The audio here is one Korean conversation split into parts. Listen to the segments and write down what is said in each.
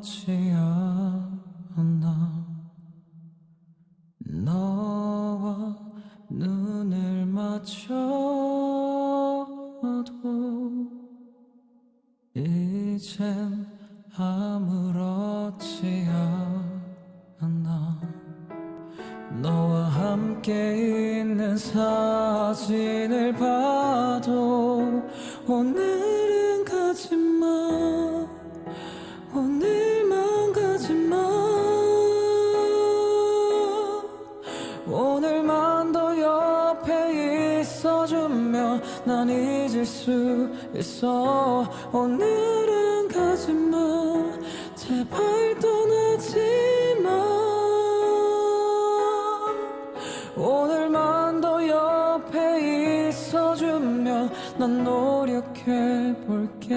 아무렇지 않아. 너와 눈을 맞춰도 이젠 아무렇지 않아. 너와 함께 있는 사진을 봐도 오늘 난 잊을 수 있어. 오늘은 가지마. 제발 떠나지마. 오늘만 더 옆에 있어주면 난 노력해 볼게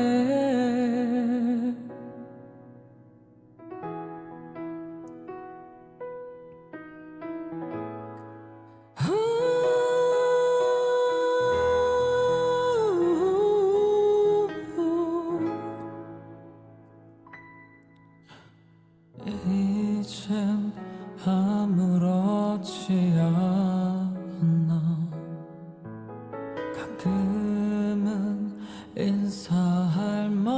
아무렇지 않아. 가끔은 인사할 만큼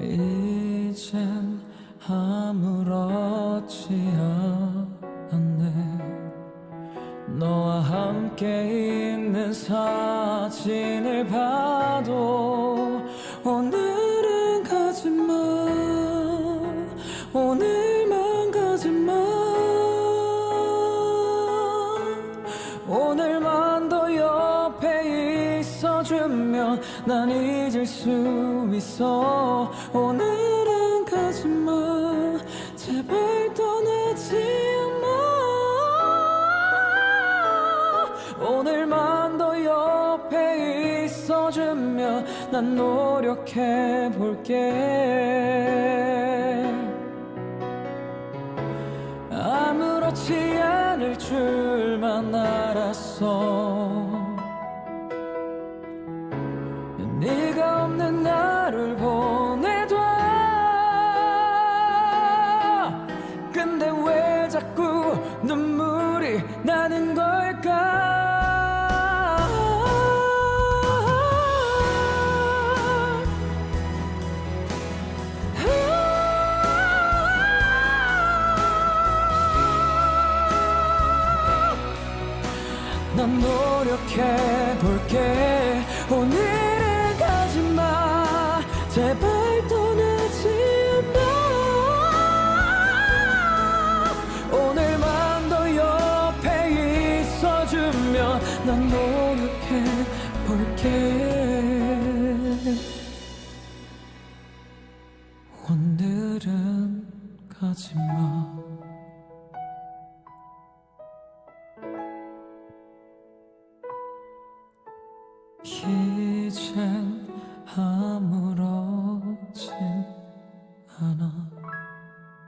이젠 아무렇지 않네. 너와 함께 있는 사진을 봐 오늘만 가지마 오늘만 더 옆에 있어주면 난 잊을 수 있어. 오늘은 가지마 제발 떠나지 마 오늘만 더 옆에 있어주면 난 노력해 볼게 아무렇지 않을 줄만 알았어 난 노력해 볼게. 오늘은 가지마. 제발 떠나지 마 오늘만 더 옆에 있어주면 난 노력해 볼게. 오늘은 가지마 Ah.